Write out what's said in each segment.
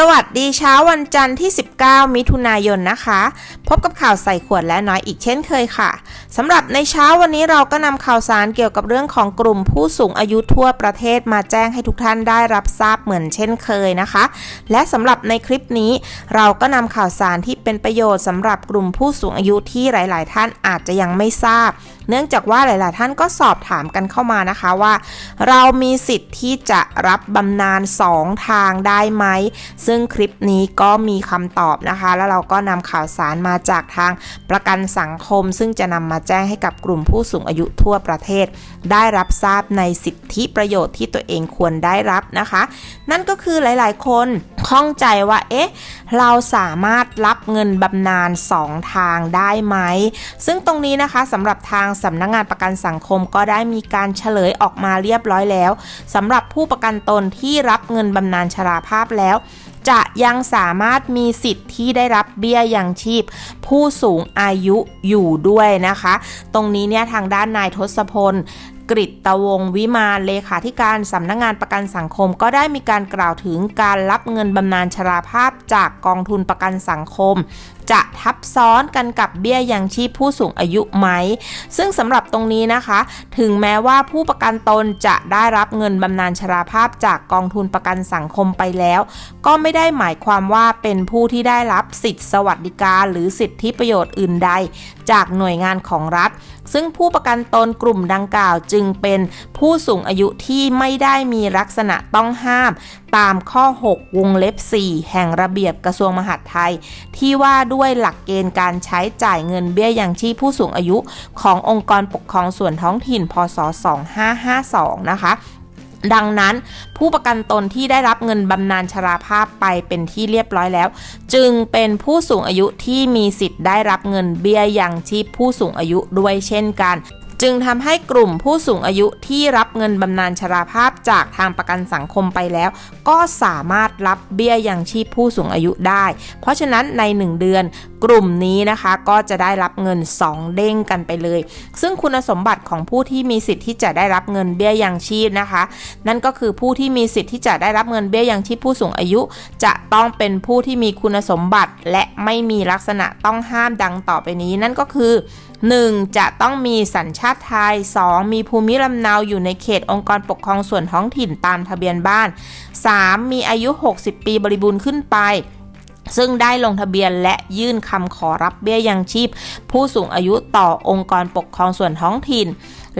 สวัสดีเช้าวันจันทร์ที่ 19 มิถุนายนนะคะ พบกับข่าวใส่ขวดและน้อยอีกเช่นเคยค่ะสำหรับในเช้าวันนี้เราก็นำข่าวสารเกี่ยวกับเรื่องของกลุ่มผู้สูงอายุทั่วประเทศมาแจ้งให้ทุกท่านได้รับทราบเหมือนเช่นเคยนะคะ และสำหรับในคลิปนี้ เราก็นำข่าวสารที่เป็นประโยชน์สำหรับกลุ่มผู้สูงอายุที่หลาย ๆ ท่านอาจจะยังไม่ทราบ เนื่องจากว่าหลาย ๆ ท่านก็สอบถามกันเข้ามานะคะว่า เรามีสิทธิ์ที่จะรับบำนาญ2ทางได้ไหมซึ่งคลิปนี้ก็มีคำตอบนะคะ แล้วเราก็นำข่าวสารมาจากทางประกันสังคม ซึ่งจะนำมาแจ้งให้กับกลุ่มผู้สูงอายุทั่วประเทศ ได้รับทราบในสิทธิประโยชน์ที่ตัวเองควรได้รับนะคะ นั่นก็คือหลาย ๆ คนข้องใจว่าเอ๊ะเราสามารถรับเงินบำนาญ2ทางได้ไหม ซึ่งตรงนี้นะคะสำหรับทางสำนักงงานประกันสังคมก็ได้มีการเฉลยออกมาเรียบร้อยแล้วสำหรับผู้ประกันตนที่รับเงินบำนาญชราภาพแล้ว จะยังสามารถมีสิทธิ์ที่ได้รับเบี้ยยังชีพ ผู้สูงอายุอยู่ด้วยนะคะ ตรงนี้เนี่ยทางด้านนายทศพลกริตวงวิมานเลขาธิการสำนักงงานประกันสังคม ก็ได้มีการกล่าวถึงการรับเงินบำนาญชราภาพจากกองทุนประกันสังคม จะทับซ้อนกันกับเบี้ยยังชีพผู้สูงอายุไหม ซึ่งสำหรับตรงนี้นะคะ ถึงแม้ว่าผู้ประกันตนจะได้รับเงินบำนาญชราภาพจากกองทุนประกันสังคมไปแล้ว ก็ไม่ได้หมายความว่าเป็นผู้ที่ได้รับสิทธิสวัสดิการหรือสิทธิประโยชน์อื่นใด จากหน่วยงานของรัฐ ซึ่งผู้ประกันตนกลุ่มดังกล่าวจึงเป็นผู้สูงอายุที่ไม่ได้มีลักษณะต้องห้ามตามข้อ 6 วงเล็บ 4 แห่งระเบียบกระทรวงมหาดไทย ที่ว่าด้วยวยหลักเกณฑ์การใช้จ่ายเงินเบี้ยยังชีพผู้สูงอายุขององค์กรปกครองส่วนท้องถิ่น พศ 2552 นะคะดังนั้นผู้ประกันตนที่ได้รับเงินบำนาญชราภาพไปเป็นที่เรียบร้อยแล้ว จึงเป็นผู้สูงอายุที่มีสิทธิ์ได้รับเงินเบี้ยยังชีพผู้สูงอายุด้วยเช่นกัน จึงทำให้กลุ่มผู้สูงอายุที่รับเงินบำนาญชราภาพจากทางประกันสังคมไปแล้ว ก็สามารถรับเบี้ยยังชีพผู้สูงอายุได้ เพราะฉะนั้นใน 1 เดือนกลุ่มนี้นะคะก็จะได้รับเงิน 2 เด้งกันไปเลย ซึ่งคุณสมบัติของผู้ที่มีสิทธิ์ที่จะได้รับเงินเบี้ยยังชีพนะคะ นั่นก็คือผู้ที่มีสิทธิ์ที่จะได้รับเงินเบี้ยยังชีพผู้สูงอายุ จะต้องเป็นผู้ที่มีคุณสมบัติ และไม่มีลักษณะต้องห้ามดังต่อไปนี้ นั่นก็คือ 1. จะต้องมีสัญชาติไทย 2. มีภูมิลำเนาอยู่ในเขตองค์กรปกครองส่วนท้องถิ่นตามทะเบียนบ้าน 3. มีอายุ 60 ปีบริบูรณ์ขึ้นไป ซึ่งได้ลงทะเบียนและยื่นคำขอรับเบี้ยยังชีพ ผู้สูงอายุต่อองค์กรปกครองส่วนท้องถิ่น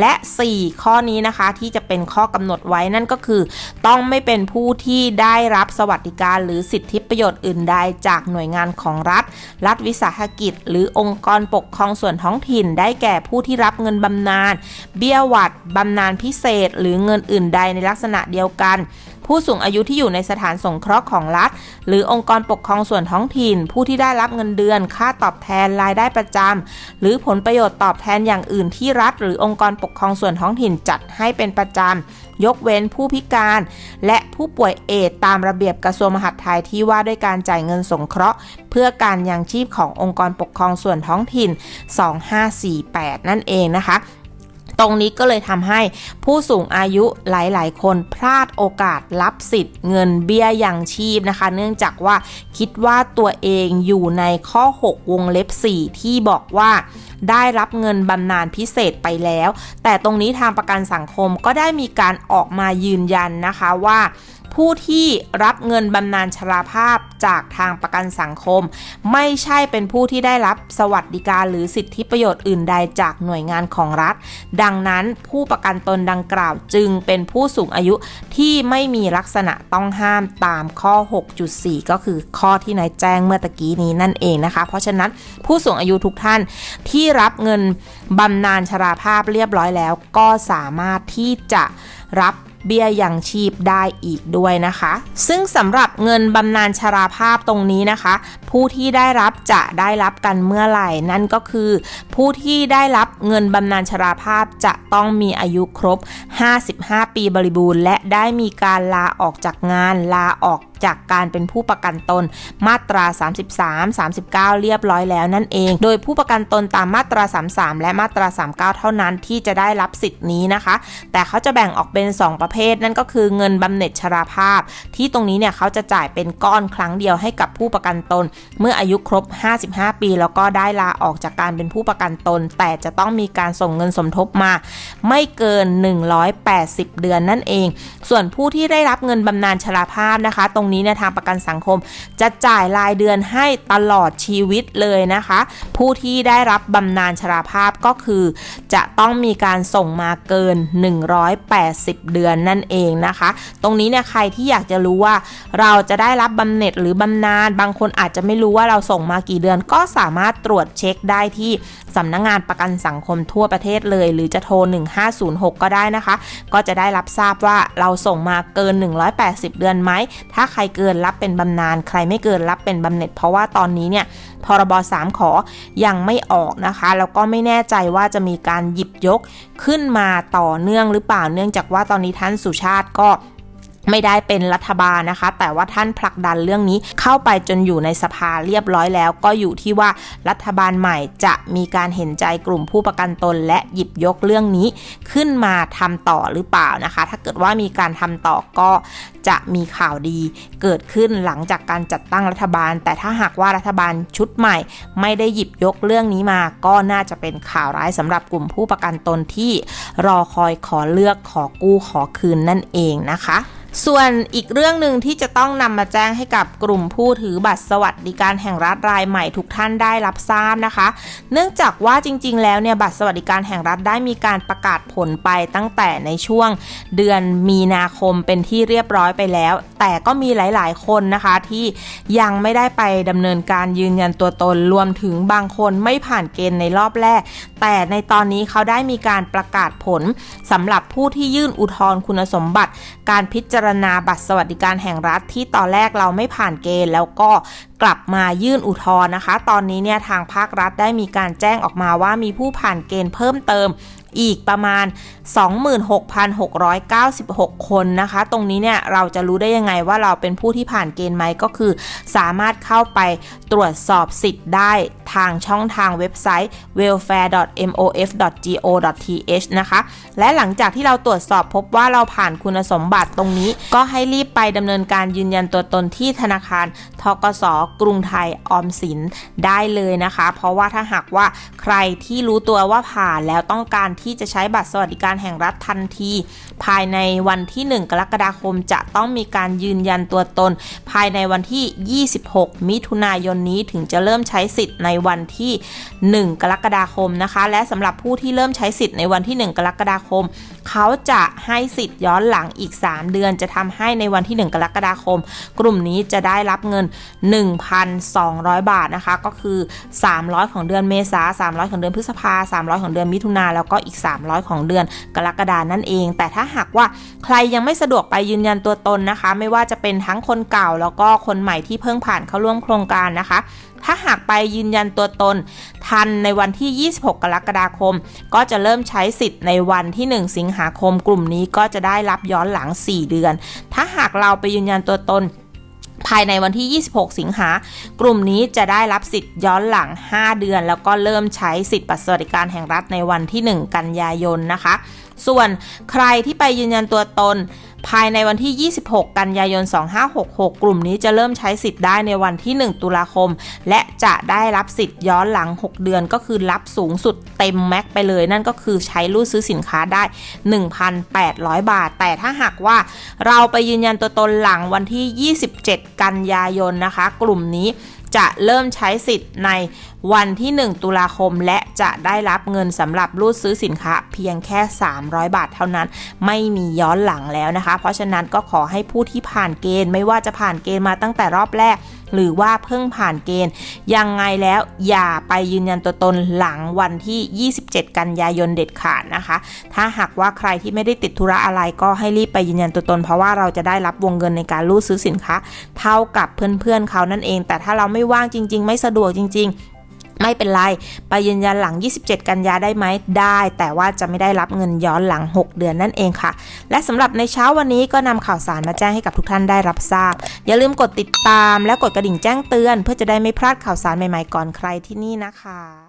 และ 4 ข้อนี้นะคะที่จะเป็นข้อกำหนดไว้นั่นก็คือ ต้องไม่เป็นผู้ที่ได้รับสวัสดิการหรือสิทธิประโยชน์อื่นใดจากหน่วยงานของรัฐ รัฐวิสาหกิจ หรือองค์กรปกครองส่วนท้องถิ่น ได้แก่ผู้ที่รับเงินบำนาญเบี้ยหวัดบำนาญพิเศษ หรือเงินอื่นใดในลักษณะเดียวกัน ผู้สูงอายุที่อยู่ในสถานสงเคราะห์ของรัฐ หรือองค์กรปกครองส่วนท้องถิ่น ผู้ที่ได้รับเงินเดือน ค่าตอบแทนรายได้ประจำหรือผลประโยชน์ตอบแทนอย่างอื่นที่รัฐ หรือองค์กรปกครองส่วนท้องถิ่นจัดให้เป็นประจำยกเว้นผู้พิการ และผู้ป่วยเอดตามระเบียบกระทรวงมหาดไทยที่ว่าด้วยการจ่ายเงินสงเคราะห์ เพื่อการยังชีพขององค์กรปกครองส่วนท้องถิ่น 2548 นั่นเองนะคะ ตรงนี้ก็เลยทำให้ผู้สูงอายุหลายๆ คนพลาดโอกาสรับสิทธิ์เงินเบี้ยยังชีพนะคะ เนื่องจากว่าคิดว่าตัวเองอยู่ในข้อ 6 วงเล็บ 4 ที่บอกว่าได้รับเงินบำนาญพิเศษไปแล้ว แต่ตรงนี้ทางประกันสังคมก็ได้มีการออกมายืนยันนะคะว่า ผู้ที่รับเงินบำนาญชราภาพจากทางประกันสังคม ไม่ใช่เป็นผู้ที่ได้รับสวัสดิการหรือสิทธิประโยชน์อื่นใดจากหน่วยงานของรัฐ ดังนั้นผู้ประกันตนดังกล่าวจึงเป็นผู้สูงอายุที่ไม่มีลักษณะต้องห้ามตามข้อ 6.4 ก็คือข้อที่นายแจ้งเมื่อตะกี้นี้นั่นเองนะคะ เพราะฉะนั้นผู้สูงอายุทุกท่านที่รับเงินบำนาญชราภาพเรียบร้อยแล้ว ก็สามารถที่จะรับ เบี้ยยังชีพได้อีกด้วยนะคะ ซึ่งสำหรับเงินบำนาญชราภาพตรงนี้นะคะผู้ที่ได้รับจะได้รับกันเมื่อไหร่ นั่นก็คือ ผู้ที่ได้รับเงินบำนาญชราภาพจะต้องมีอายุครบ 55 ปีบริบูรณ์ และได้มีการลาออกจากงานลาออกจากการเป็นผู้ประกันตนมาตรา 33 39 เรียบร้อยแล้วนั่นเอง โดยผู้ประกันตนตามมาตรา 33 และมาตรา 39 เท่านั้นที่จะได้รับสิทธิ์นี้นะคะ แต่เขาจะแบ่งออกเป็น 2 ประเภท นั่นก็คือเงินบำเหน็จชราภาพ ที่ตรงนี้เนี่ยเขาจะจ่ายเป็นก้อนครั้งเดียวให้กับผู้ประกันตนเมื่ออายุครบ 55 ปี แล้วก็ได้ลาออกจากการเป็นผู้ประกันตน แต่จะต้องมีการส่งเงินสมทบมา ไม่เกิน 180 เดือนนั่นเอง ส่วนผู้ที่ได้รับเงินบำนาญชราภาพนะคะ ตรงนี้ในยทางประกันสังคม จะจ่ายรายเดือนให้ตลอดชีวิตเลยนะคะ ผู้ที่ได้รับบำนาญชราภาพก็คือ จะต้องมีการส่งมาเกิน 180 เดือนนั่นเองนะคะ ตรงนี้เนี่ยใครที่อยากจะรู้ว่าเราจะได้รับบำเหน็จหรือบำนาญบางคนอาจจะไม่รู้ว่าเราส่งมากี่เดือน ก็สามารถตรวจเช็คได้ที่สำนักงงานประกันสังคมทั่วประเทศเลย หรือจะโทร 1506 ก็ได้นะคะ ก็จะได้รับทราบว่าเราส่งมาเกิน 180 เดือนไหม ถ้าใครเกินรับเป็นบำนาญใครไม่เกินรับเป็นบำเหน็จ เพราะว่าตอนนี้เนี่ยพรบ3ขอยังไม่ออกนะคะ แล้วก็ไม่แน่ใจว่าจะมีการหยิบยกขึ้นมาต่อเนื่องหรือเปล่าเนื่องจากว่าตอนนี้ท่านสุชาติก็ ไม่ได้เป็นรัฐบาลนะคะ แต่ว่าท่านผลักดันเรื่องนี้เข้าไปจนอยู่ในสภาเรียบร้อยแล้ว ก็อยู่ที่ว่ารัฐบาลใหม่จะมีการเห็นใจกลุ่มผู้ประกันตน และหยิบยกเรื่องนี้ขึ้นมาทำต่อหรือเปล่านะคะ ถ้าเกิดว่ามีการทำต่อก็จะมีข่าวดีเกิดขึ้นหลังจากการจัดตั้งรัฐบาล แต่ถ้าหากว่ารัฐบาลชุดใหม่ ไม่ได้หยิบยกเรื่องนี้มา ก็น่าจะเป็นข่าวร้ายสำหรับกลุ่มผู้ประกันตนที่รอคอยขอเลือกขอกู้ขอคืนนั่นเองนะคะ ส่วนอีกเรื่องหนึ่งที่จะต้องนำมาแจ้งให้กับกลุ่มผู้ถือบัตรสวัสดิการแห่งรัฐรายใหม่ทุกท่านได้รับทราบนะคะ เนื่องจากว่าจริง ๆ แล้วเนี่ยบัตรสวัสดิการแห่งรัฐได้มีการประกาศผลไปตั้งแต่ในช่วงเดือนมีนาคมเป็นที่เรียบร้อยไปแล้ว แต่ก็มีหลาย ๆ คนนะคะที่ยังไม่ได้ไปดำเนินการยืนยันตัวตนรวมถึงบางคนไม่ผ่านเกณฑ์ในรอบแรก แต่ในตอนนี้เขาได้มีการประกาศผลสำหรับผู้ที่ยื่นอุทธรณ์คุณสมบัติ การพิจารารณาบัตรสวัสดิการแห่งรัฐที่ตอนแรกเราไม่ผ่านเกณฑ์แล้วก็กลับมายื่นอุทธรณ์นะคะ ตอนนี้เนี่ยทางภาครัฐได้มีการแจ้งออกมาว่ามีผู้ผ่านเกณฑ์เพิ่มเติม อีกประมาณ 26,696 คนนะคะ ตรงนี้เนี่ยเราจะรู้ได้ยังไงว่าเราเป็นผู้ที่ผ่านเกณฑ์ไหมก็คือ สามารถเข้าไปตรวจสอบสิทธิ์ได้ทางช่องทางเว็บไซต์ welfare.mof.go.th นะคะ และหลังจากที่เราตรวจสอบพบว่าเราผ่านคุณสมบัติตรงนี้ก็ให้รีบ ไปดำเนินการยืนยันตัวตนที่ธนาคารทกสกรุงไทยออมสินได้เลยนะคะ เพราะว่าถ้าหากว่าใครที่รู้ตัวว่าผ่านแล้วต้องการที่จะใช้บัตรสวัสดิการแห่งรัฐทันที ภายในวันที่ 1 กรกฎาคมจะต้องมีการยืนยันตัวตน ภายในวันที่ 26 มิถุนายนนี้ถึงจะเริ่มใช้สิทธิ์ในวันที่ 1 กรกฎาคมนะคะ และสำหรับผู้ที่เริ่มใช้สิทธิ์ในวันที่ 1 กรกฎาคม เขาจะให้สิทธิ์ย้อนหลังอีก 3 เดือนจะทำให้ในวันที่ 1 กรกฎาคม กลุ่มนี้จะได้รับเงิน 1,200 บาทนะคะ ก็คือ 300 ของเดือนเมษา300 ของเดือนพฤษภา300 ของเดือนมิถุนาแล้วก็อีก 300 ของเดือนกรกฎานั่นเอง แต่ถ้าหากว่าใครยังไม่สะดวกไปยืนยันตัวตนนะคะ ไม่ว่าจะเป็นทั้งคนเก่าแล้วก็คนใหม่ที่เพิ่งผ่านเข้าร่วมโครงการนะคะ ถ้าหากไปยืนยันตัวตน ทันในวันที่ 26 กรกฎาคม ก็จะเริ่มใช้สิทธิ์ในวันที่ 1 สิงหาคม กลุ่มนี้ก็จะได้รับย้อนหลัง 4 เดือน ถ้าหากเราไปยืนยันตัวตนภายในวันที่ 26 สิงหา กลุ่มนี้จะได้รับสิทธิ์ย้อนหลัง 5 เดือน แล้วก็เริ่มใช้สิทธิ์บัตรสวัสดิการแห่งรัฐในวันที่ 1 กันยายนนะคะ ส่วนใครที่ไปยืนยันตัวตน ภายในวันที่ 26 กันยายน 2566 กลุ่มนี้จะเริ่มใช้สิทธิ์ได้ในวันที่ 1 ตุลาคม และจะได้รับสิทธิ์ย้อนหลัง 6 เดือนก็คือรับสูงสุดเต็มแม็กไปเลย นั่นก็คือใช้รูดซื้อสินค้าได้ 1,800 บาท แต่ถ้าหากว่าเราไปยืนยันตัวตนหลังวันที่ 27 กันยายนนะคะ กลุ่มนี้ จะเริ่มใช้สิทธิ์ในวันที่ 1 ตุลาคม และจะได้รับเงินสำหรับรูดซื้อสินค้า เพียงแค่ 300 บาทเท่านั้น ไม่มีย้อนหลังแล้วนะคะ เพราะฉะนั้นก็ขอให้ผู้ที่ผ่านเกณฑ์ไม่ว่าจะผ่านเกณฑ์มาตั้งแต่รอบแรกหรือว่าเพิ่งผ่านเกณฑ์ ยังไงแล้วอย่าไปยืนยันตัวตนหลังวันที่ 27 กันยายนเด็ดขาดนะคะ ถ้าหากว่าใครที่ไม่ได้ติดธุระอะไรก็ให้รีบไปยืนยันตัวตน เพราะว่าเราจะได้รับวงเงินในการรูดซื้อสินค้า เท่ากับเพื่อนๆเขานั่นเอง แต่ถ้าเราไม่ว่างจริง ๆ ไม่สะดวกจริง ๆ ไม่เป็นไร ไปยืนยันหลัง 27 กันยาได้ไหม ได้ แต่ว่าจะไม่ได้รับเงินย้อนหลัง 6 เดือนนั่นเองค่ะ และสำหรับในเช้าวันนี้ก็นำข่าวสารมาแจ้งให้กับทุกท่านได้รับทราบ อย่าลืมกดติดตามและกดกระดิ่งแจ้งเตือน เพื่อจะได้ไม่พลาดข่าวสารใหม่ๆก่อนใครที่นี่นะคะ